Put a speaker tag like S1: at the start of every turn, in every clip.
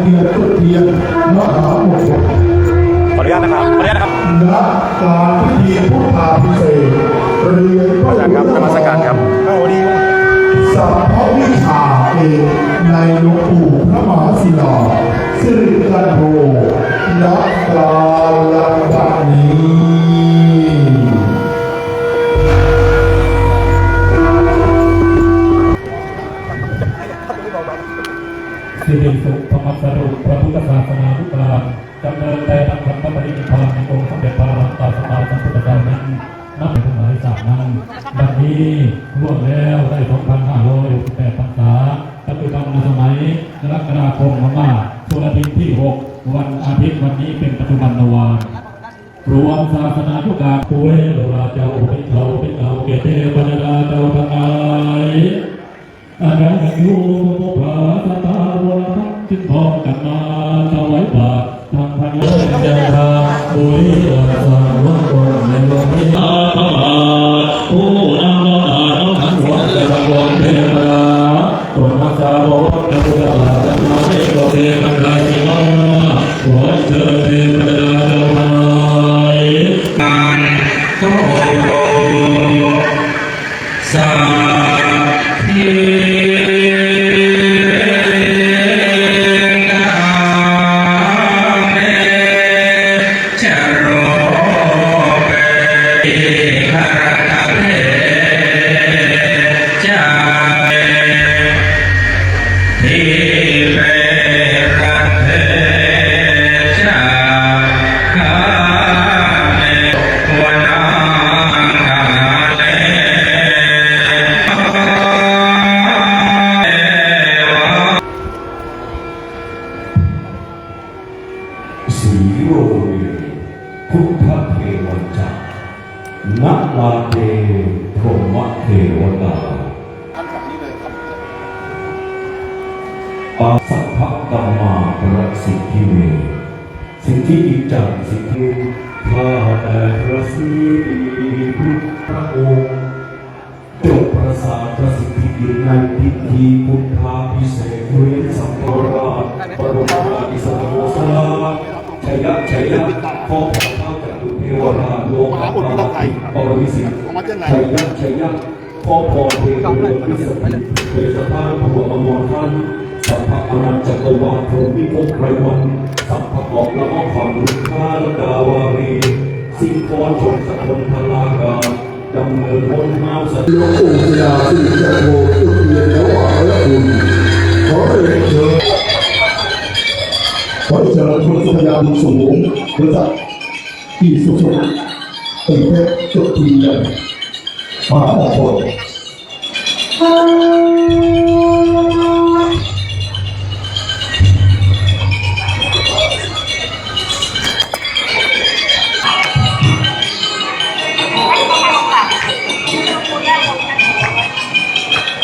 S1: เทียนทุกเทียนมหา
S2: มงคลขออนุญาต
S3: นะค
S1: รั
S3: บขออนุญาตนครับ
S2: ณการ
S1: พิธีพุทธาพิเศษเรียนพระ
S2: อาจารครับมัสการครับ
S4: สวัสดี
S1: สัพพวิชาเอกในหลวงปู่พระมหาศิลาสิริกันโธณการลบัดนี้
S5: สิริสุข ธรรมสรุปพระพุทธศาสนาทุกการดำเนินแต่ทำธรรมปรินิพพานในองค์สมเด็จพระรหันตสัมมาสัมพุทธเจ้านั้นนับเป็นทั้งหลายสามนั้นบัดนี้ร่วมแล้วได้2,568พรรษาปัจจุบันในสมัยกรกฎาคมมาสุรทินที่ 6 วันอาทิตย์วันนี้เป็นปัจจุบันนวานรวมศาสนาทุกการคุยโลราเจ้าเป็นเขาเป็นเขาเกเตปนดาเจ้าทั้งหลายอาการกันอยู่มุขะตาตาวรทัก จึงพร้อมกันมาถวายบาตรทางพันยเดชาปุริยาสาวกคนในโลกนี้อาภาผู้นำน้อมอาน้อมขันหัวเทวดาเทวดาตัวนักสาวกพระพุทธบาทนาเมโกเทวันไลสิมาขอเชิญเทวดาเจ้าทั้าขอสัพพิ ปา
S6: สัพพะกัมมาประสิทธิเวสิ่งที่อิจฉาสิ่งที่ข้าแต่พระศรีพุทธองค์จงประสานประสิทธิในพิธีพุทธาพิเศษเวสัมภราชปรมาอิสโมสลาชัยยะชัยยะขอพรข้าจากดุเทวราชโลกาภิปรวิสิทธิ์ชัยยะชัยยะขอพรเทวดาชวิสัทธิเทสถานพระอมรท่าน สัพพะอนันต์จักรวาลพรหมิภพไพรวันสัพพะเกาะละอ้อฝั่งลุกาและดาวารีสิ่งกรชนสกลพลากาดำเนินวนเมาส
S1: หลวงปู่ศิลาสิริจันโทจุเรียนถวายคุณขอเรียนเชิญขอเชิญคุณสุพยาบุญสูงบริษัทอีสุสุเป็นเพชรจุดทีใหญ่มหาโพ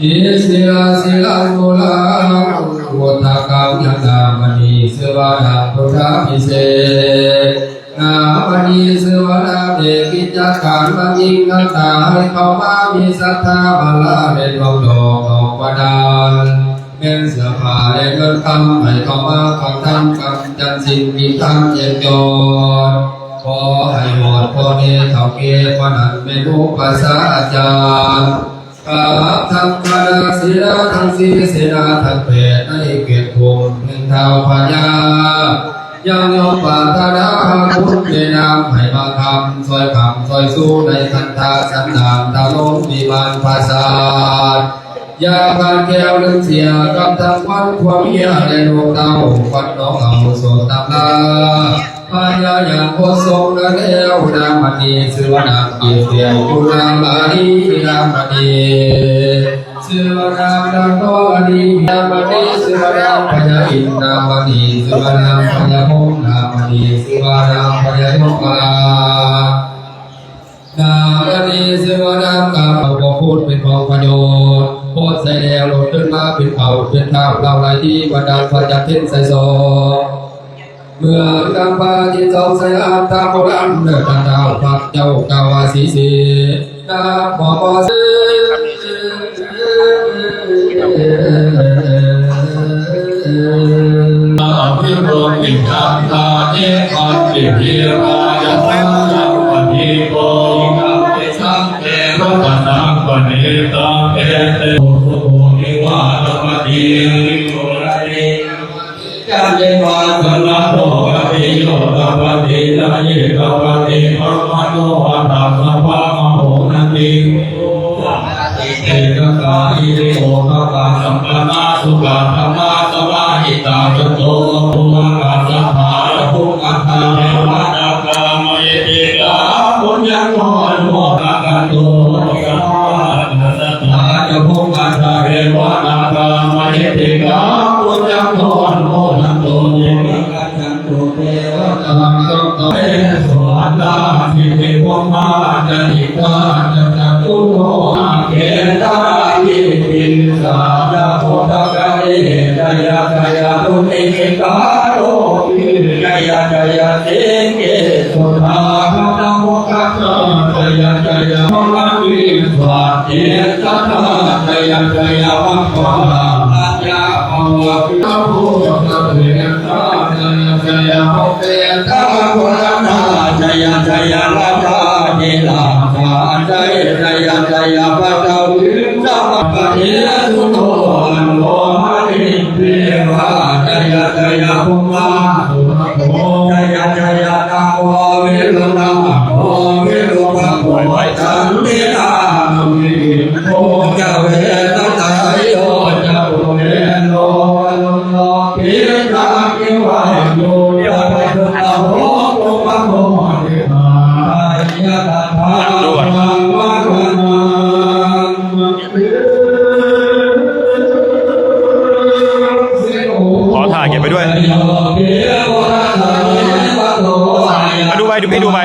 S7: อิสิลาสิลาโมลาวุฒากังยตามณีสวานาพุทธพิเศษนามณีสวานาเดกิจการบัญญิงกันตาให้เขามามีศรัทธาบาลาในดวงดอกดอกประดานเป็นเสื้อผ้าและเงินคำให้เขามาคำทำกับจันสิ่งที่ทำเย็นยอดขอให้หมดพอเนเท่าเกพนันไม่รู้ภาษาอาจารย์ กราบทำคณะศิลาทั้งสีเสนาทั้งเพศในเกียรติภูมิแห่งเท้าพญายังยอมปารถนาพุทธในนามให้มาคำซอยคำซอยสู้ในคันธาสันดานตาลงมีมานภาษายาบานแก้วลึกเสียกับทางวันความเฮียในดวงดาวควันน้องเอาโสตาลา พายายังโคทรงระเดวดามณีสืวนาเกียรติยุนามานีรามณีสืวนาดังโตอดีนามณีสืวนาพญาอินนามณีสืวนาพญาโมนามณีสืวนาพญาโยมานามณีเสวนากาเราบพูดเป็นของประโยชน์โพดใส่แนวหลดขึ้นมาเป็นเขาเป็นข้าเราไรที่บรรดาลพระจันทร์เทนใส่ซอ เมื่อกำปาที่สองใส่อาตาโบราณเดินดาวพระเจ้ากาวาสีสีนาหมอปอสี
S1: อาภิรมิคันตาเนคันติพิรายะสังปฏิโกคัมปิสังเตระปะสังปณิตังเอเตโสโภนิวาตปฏิริ โตปฏิโยตปฏิลายกปฏิปรมาโน สาจาโพธกะเอจยะจยะตุเตกาโรปิจยะจยะเตเกสุทาคตังโมกัสสะจยะจยะมะลังวิสวาเจสัทธาจยะจยะวังวาะ
S3: ไปดู
S1: พี่ดูไป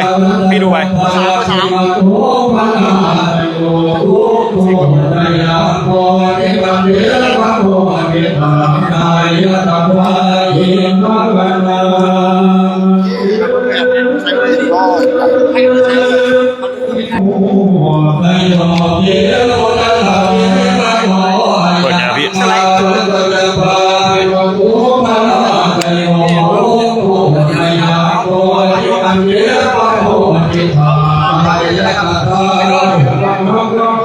S1: พี่ดูไปโ Thank you.